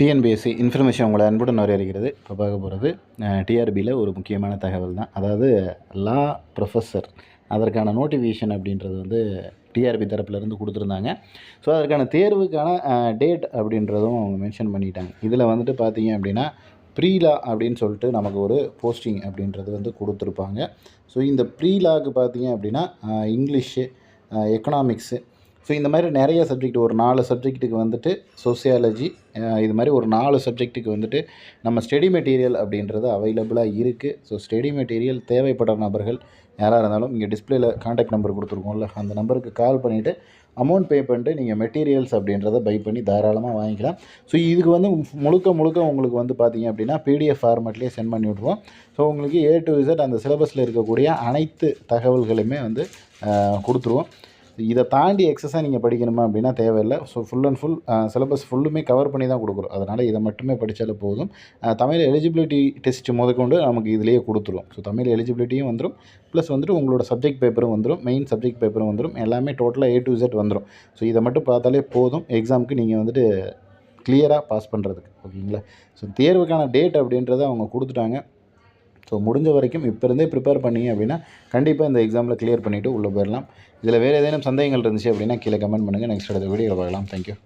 TNPSC information உங்களை அன்புடன் வரவேற்கிறது இப்போ பார்க்க போகிறது டிஆர்பியில் ஒரு முக்கியமான தகவல் தான். அதாவது லா ப்ரொஃபஸர் அதற்கான நோட்டிஃபிகேஷன் அப்படின்றது வந்து டிஆர்பி தரப்புலேருந்து கொடுத்துருந்தாங்க. ஸோ அதற்கான தேர்வுக்கான டேட் அப்படின்றதும் அவங்க மென்ஷன் பண்ணிட்டாங்க. இதில் வந்துட்டு பார்த்தீங்க அப்படின்னா ப்ரீலா அப்படின்னு சொல்லிட்டு நமக்கு ஒரு போஸ்டிங் அப்படின்றது வந்து கொடுத்துருப்பாங்க. ஸோ இந்த ப்ரீலாக்கு பார்த்தீங்க அப்படின்னா இங்கிலீஷு எக்கனாமிக்ஸு ஸோ இந்த மாதிரி நிறைய சப்ஜெக்ட் ஒரு நாலு சப்ஜெக்ட்டுக்கு வந்துட்டு சோசியாலஜி இது மாதிரி ஒரு நாலு சப்ஜெக்ட்டுக்கு வந்துட்டு நம்ம ஸ்டடி மெட்டீரியல் அப்படின்றது அவைலபிளாக இருக்குது ஸோ ஸ்டடி மெட்டீரியல் தேவைப்படுற நபர்கள் யாராக இருந்தாலும் இங்கே டிஸ்பிளேல காண்டாக்ட் நம்பர் கொடுத்துருக்கோம்ல. அந்த நம்பருக்கு கால் பண்ணிவிட்டு அமௌண்ட் பே பண்ணிட்டு நீங்கள் மெட்டீரியல்ஸ் அப்படின்றத பை பண்ணி தாராளமாக வாங்கிக்கலாம். ஸோ இதுக்கு வந்து முழுக்க முழுக்க உங்களுக்கு வந்து பார்த்தீங்க அப்படின்னா பிடிஎஃப் ஃபார்மேட்லேயே சென்ட் பண்ணி விட்ருவோம் ஸோ உங்களுக்கு ஏ டு இசட் அந்த சிலபஸில் இருக்கக்கூடிய அனைத்து தகவல்களுமே வந்து கொடுத்துருவோம். இதை தாண்டி எக்ஸஸாக நீங்கள் படிக்கணுமா அப்படின்னா தேவையில்லை. So full and full syllabus ஃபுல்லுமே கவர் பண்ணி தான் கொடுக்குறோம். அதனால் இதை மட்டுமே படித்தாலே போதும். தமிழ் எலிஜிபிலிட்டி டெஸ்ட் முதற்கொண்டு நமக்கு இதிலேயே கொடுத்துரும். ஸோ தமிழ் எலிஜிபிலிட்டியும் வந்துடும் ப்ளஸ் வந்துட்டு உங்களோட சப்ஜெக்ட் பேப்பரும் வந்துடும் மெயின் சப்ஜெக்ட் பேப்பரும் வந்துடும் எல்லாமே டோட்டலாக ஏ டு இசட் வந்துடும் ஸோ இதை மட்டும் பார்த்தாலே போதும். எக்ஸாமுக்கு நீங்கள் வந்துட்டு கிளியராக பாஸ் பண்ணுறதுக்கு ஓகேங்களா ஸோ தேர்வுக்கான டேட் அப்படின்றத அவங்க கொடுத்துட்டாங்க. ஸோ முடிஞ்ச வரைக்கும் இப்போ இருந்தே ப்ரிப்பேர் பண்ணீங்க அப்படின்னா கண்டிப்பாக இந்த எக்ஸாமில் கிளியர் பண்ணிவிட்டு உள்ளே போயிடலாம் இதில் வேறு ஏதேனும் சந்தேகங்கள் இருந்துச்சு அப்படின்னா கீழே கமெண்ட் பண்ணுங்கள் நெக்ஸ்ட் அடுத்த வீடியோவில் பார்க்கலாம். தேங்க்யூ